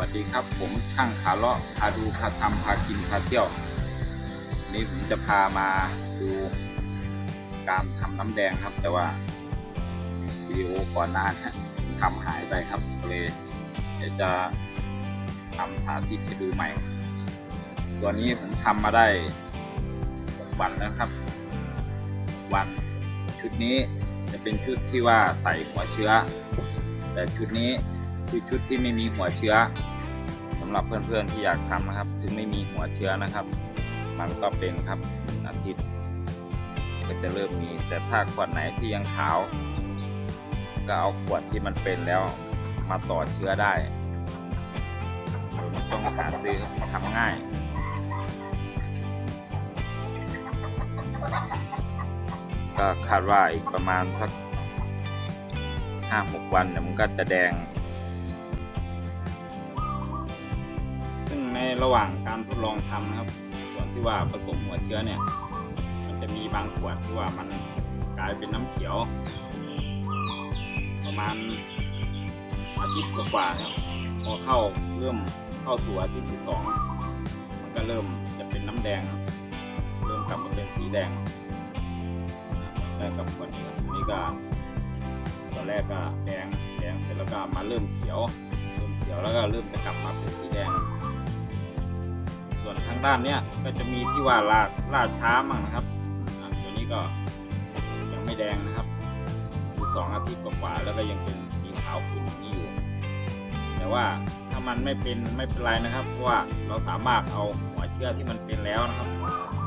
วัสดีครับ ผมช่างขาเลาะพาดูพาทำพากินพาเที่ยวนี้ผมจะพามาดูการทำน้ำแดงครับ แต่ว่าวิดีโอก่อนหน้านี้ผมทำหายไปครับเลยเดี๋ยวจะทำสาธิตให้ดูใหม่ ตัวนี้ผมทำมาได้หกวันแล้วครับ วันชุดนี้จะเป็นชุดที่ว่าใส่หัวเชื้อ แต่ชุดนี้คือชุดที่ไม่มีหัวเชื้อำหรับเพื่อนๆที่อยากทำนะครับ ถึงไม่มีหัวเชื้อนะครับ มันก็เป็นครับอาทิตย์ก็จะเริ่มมี แต่ถ้าขวดไหนที่ยังขาว ก็เอาขวดที่มันเป็นแล้วมาต่อเชื้อได้ไม่ต้องหาซื้อทำง่ายก็คาดว่าอีกประมาณสักห้าหกวันเนี่ยมันก็จะแดง ระหว่างการทดลองทำนะครับ ส่วนที่ว่าผสมหัวเชื้อเนี่ย มันจะมีบางขวดที่ว่ามันกลายเป็นน้ำเขียว ประมาณอาทิตย์กว่าๆครับพอเข้าเริ่มเข้าสู่อาทิตย์ที่สองมันก็เริ่มจะเป็นน้ำแดงครับเริ่มกลับมาเป็นสีแดงแล้วกับคนนี้ครับนี้ก็ตอนแรกก็แดงแดงเสร็จแล้วก็มาเริ่มเขียว เริ่มเขียวแล้วก็เริ่มจะกลับมาเป็นสีแดงางด้านเนี้ยก็จะมีที่ว่าลาล่าช้ามั่งนะครับตัวนี้ก็ยังไม่แดงนะครับคือสองอาทิตย์กว่าๆแล้วก็ยังเป็นสีขาวขุ่นอย่างนี้อยู่ แต่ว่าถ้ามันไม่เป็นไม่เป็นไรนะครับ เพราะว่าเราสามารถเอาหัวเชื้อที่มันเป็นแล้วนะครับ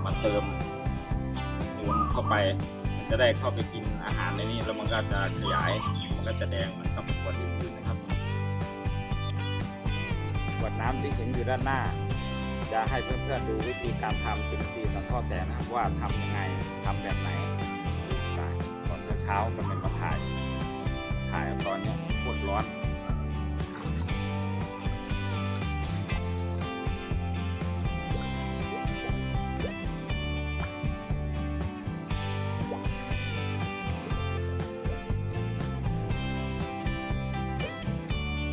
มาเติมเติมเข้าไปมันจะได้เข้าไปกินอาหารในนี้แล้วมันก็จะขยายมันก็จะแดงเหมือนกับขวดอื่นๆนะครับขวดน้ำที่เห็นอยู่ด้านหน้า จะให้เพื่อนๆดูวิธีการทำเป็นสีสังข้อแสนนะครับว่าทำยังไงทำแบบไหนได้ตอนเช้าๆก็เป็นมาถ่าย ถ่ายตอนนี้ยโคตรร้อน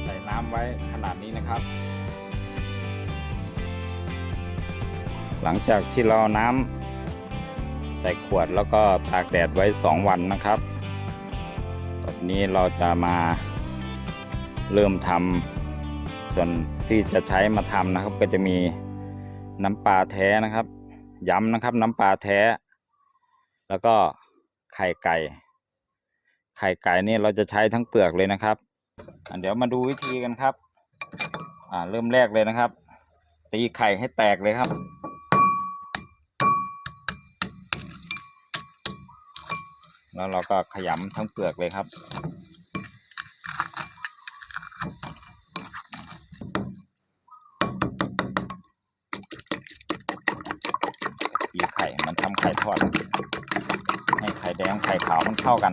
ใส่น้ำไว้ขนาดนี้นะครับ หลังจากที่เราน้ำใส่ขวดแล้วก็ตากแดดไว้ 2 วันนะครับ ตอนนี้เราจะมาเริ่มทำส่วนที่จะใช้มาทำนะครับ ก็จะมีน้ำปลาแท้นะครับ ย้ำนะครับน้ำปลาแท้ แล้วก็ไข่ไก่ ไข่ไก่นี่เราจะใช้ทั้งเปลือกเลยนะครับเดี๋ยวมาดูวิธีกันครับ อ่าเริ่มแรกเลยนะครับ ตีไข่ให้แตกเลยครับ แล้วเราก็ขยำทั้งเปลือกเลยครับ ตีไข่มันทำไข่ทอด ให้ไข่แดงไข่ขาวมันเข้ากัน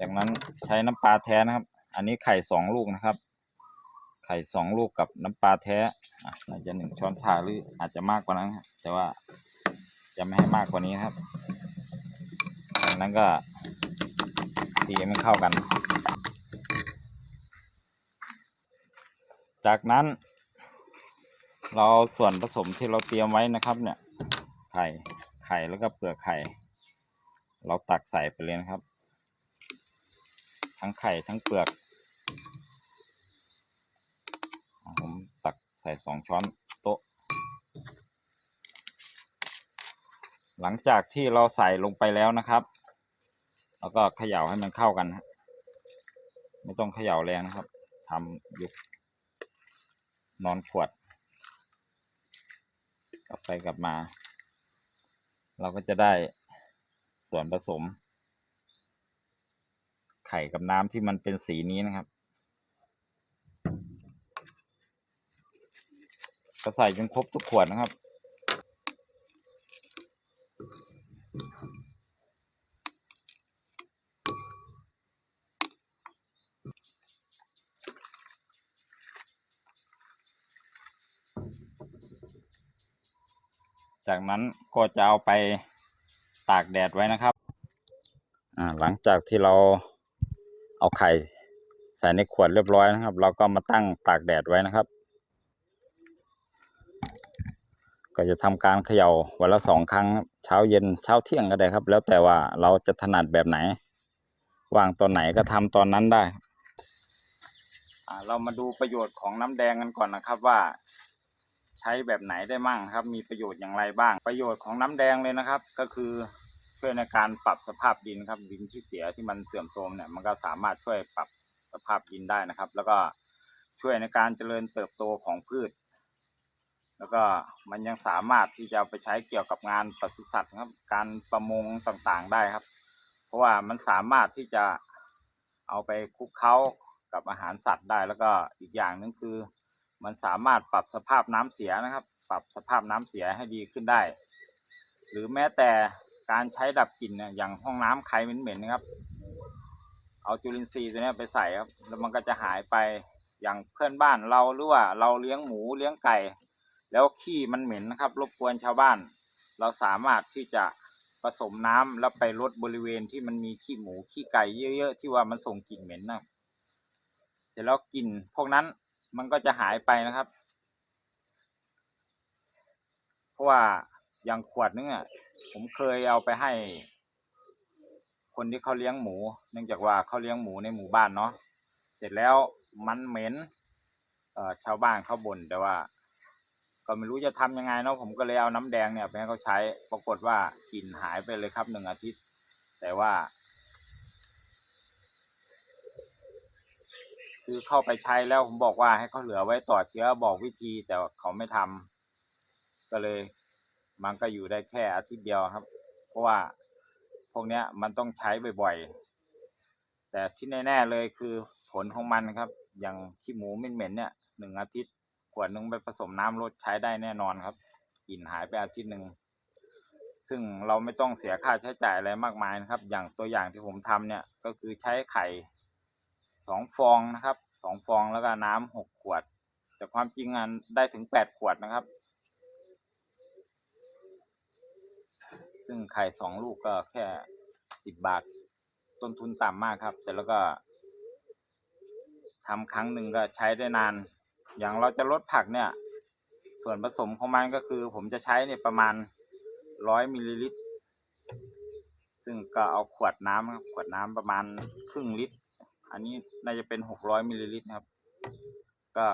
จากนั้นใช้น้ำปลาแท้นะครับ อันนี้ไข่สองลูกนะครับ ไข่สองลูกกับน้ำปลาแท้อาจจะหนึ่งช้อนชาหรืออาจจะมากกว่านั้นแต่ว่า จะไม่ให้มากกว่านี้ครับจากนั้นก็ตีให้มันเข้ากัน จากนั้น เราส่วนผสมที่เราเตรียมไว้นะครับ เนี่ย ไข่ไข่แล้วก็เปลือกไข่ เราตักใส่ไปเลยนะครับ ทั้งไข่ทั้งเปลือก ผมตักใส่สองช้อนโต๊ะ หลังจากที่เราใส่ลงไปแล้วนะครับ แล้วก็เขย่าให้มันเข้ากันไม่ต้องเขย่าแรงนะครับทำยุบนอนขวด กลับไปกลับมา เราก็จะได้ส่วนผสม ไข่กับน้ำที่มันเป็นสีนี้นะครับ ก็ใส่จนครบทุกขวดนะครับ จากนั้นก็จะเอาไปตากแดดไว้นะครับอ่าหลังจากที่เราเอาไข่ใส่ในขวดเรียบร้อยนะครับ เราก็มาตั้งตากแดดไว้นะครับ ก็จะทำการเขย่าวันละสองครั้งครับเช้าเย็นเช้าเที่ยงก็ได้ครับ แล้วแต่ว่าเราจะถนัดแบบไหนว่างตอนไหนก็ทำตอนนั้นได้ครับอ่าเรามาดูประโยชน์ของน้ำแดงกันก่อนนะครับว่า ใช้แบบไหนได้มั่งครับ มีประโยชน์อย่างไรบ้าง ประโยชน์ของน้ำแดงเลยนะครับ ก็คือช่วยในการปรับสภาพดินครับดินที่เสียที่มันเสื่อมโทรมเนี่ยมันก็สามารถช่วยปรับสภาพดินได้นะครับ แล้วก็ช่วยในการเจริญเติบโตของพืช แล้วก็มันยังสามารถที่จะไปใช้เกี่ยวกับงานปศุสัตว์ครับ การประมงต่างๆได้ครับ เพราะว่ามันสามารถที่จะเอาไปคลุกเคล้ากับอาหารสัตว์ได้ แล้วก็อีกอย่างหนึงคือ มันสามารถปรับสภาพน้ำเสียนะครับ ปรับสภาพน้ำเสียให้ดีขึ้นได้ หรือแม้แต่การใช้ดับกลิ่นนะอย่างห้องน้ำใครเหม็นๆนะครับ เอาจุลินทรีย์ตัวนี้ไปใส่ครับ แล้วมันก็จะหายไปอย่างเพื่อนบ้านเราหรือว่าเราเลี้ยงหมูเลี้ยงไก่ แล้วขี้มันเหม็นนะครับรบกวนชาวบ้าน เราสามารถที่จะผสมน้ำแล้วไปลดบริเวณที่มันมีขี้หมูขี้ไก่เยอะๆที่ว่ามันส่งกลิ่นเหม็นนะเสร็จแล้วกลิ่นพวกนั้น มันก็จะหายไปนะครับ เพราะว่าอย่างขวดนึงอะผมเคยเอาไปให้ คนที่เขาเลี้ยงหมู เนื่องจากว่าเขาเลี้ยงหมูในหมู่บ้านเนาะเสร็จแล้วมันเหม็นเอ่อชาวบ้านเขาบ่นแต่ว่า ก็ไม่รู้จะทำยังไงเนาะผมก็เลยเอาน้ำแดงเนี่ยไปให้เขาใช้ปรากฏว่ากลิ่นหายไปเลยครับหนึ่งอาทิตย์ แต่ว่า คือเข้าไปใช้แล้วผมบอกว่าให้เขาเหลือไว้ต่อเชื้อบอกวิธีแต่เขาไม่ทำก็เลยมันก็อยู่ได้แค่อาทิตย์เดียวครับ เพราะว่าพวกเนี้ยมันต้องใช้บ่อยๆ แต่ที่แน่ๆเลยคือผลของมันครับ อย่างขี้หมูเหม็นๆเนี่ยหนึ่งอาทิตย์ขวดหนึงไปผสมน้ำรดใช้ได้แน่นอนครับกลิ่นหายไปอาทิตย์หนึ่งซึ่งเราไม่ต้องเสียค่าใช้จ่ายอะไรมากมายนะครับ อย่างตัวอย่างที่ผมทำเนี่ยก็คือใช้ไข่ สองฟองนะครับสองฟองแล้วก็น้ำหกขวด แต่ความจริงอันได้ถึงแปดขวดนะครับ ซึ่งไข่สองลูกก็แค่สิบบาท ต้นทุนต่ำมากครับ เสร็จแล้วก็ทำครั้งหนึ่งก็ใช้ได้นาน อย่างเราจะลดผักเนี่ย ส่วนผสมของมันก็คือผมจะใช้เนี่ยประมาณร้อยมิลลิลิตร ซึ่งก็เอาขวดน้ำครับขวดน้ำประมาณครึ่งลิตร อันนี้น่าจะเป็นหกร้อยมิลลิลิตรนะครับ ก็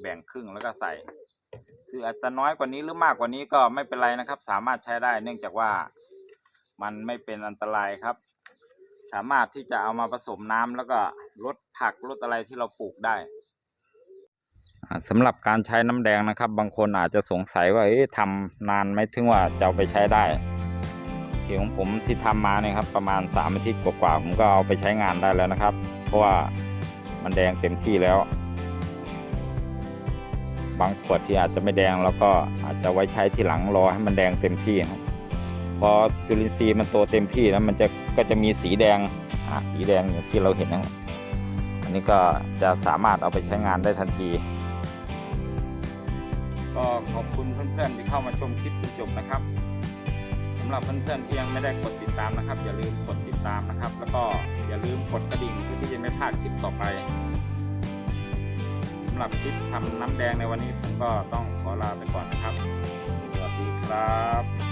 แบ่งครึ่งแล้วก็ใส่ คืออาจจะน้อยกว่านี้หรือมากกว่านี้ก็ไม่เป็นไรนะครับ สามารถใช้ได้ เนื่องจากว่ามันไม่เป็นอันตรายครับ สามารถที่จะเอามาผสมน้ำแล้วก็ลดผักลดอะไรที่เราปลูกได้สำหรับการใช้น้ำแดงนะครับ บางคนอาจจะสงสัยว่าเอ๊ะทำนานไหมถึงว่าจะเอาไปใช้ได้ ที่ของผมที่ทำมาเนี่ยครับประมาณสามอาทิตย์กว่าๆผมก็เอาไปใช้งานได้แล้วนะครับ เพราะว่ามันแดงเต็มที่แล้ว บางขวดที่อาจจะไม่แดงแล้วก็อาจจะไว้ใช้ทีหลังรอให้มันแดงเต็มที่ครับพอจุลินทรีย์มันโตเต็มที่แล้วมันจะก็จะมีสีแดงสีแดงอย่างที่เราเห็นนะอันนี้ก็จะสามารถเอาไปใช้งานได้ทันที ก็ขอบคุณเพื่อนๆที่เข้ามาชมคลิปจนจบนะครับ สำหรับเพื่อนๆที่ยังไม่ได้กดติดตามนะครับ อย่าลืมกดติดตามนะครับ แล้วก็อย่าลืมกดกระดิ่งเพื่อที่จะไม่พลาดคลิปต่อไปสำหรับคลิปทำน้ำแดงในวันนี้ผมก็ต้องขอลาไปก่อนนะครับ สวัสดีครับ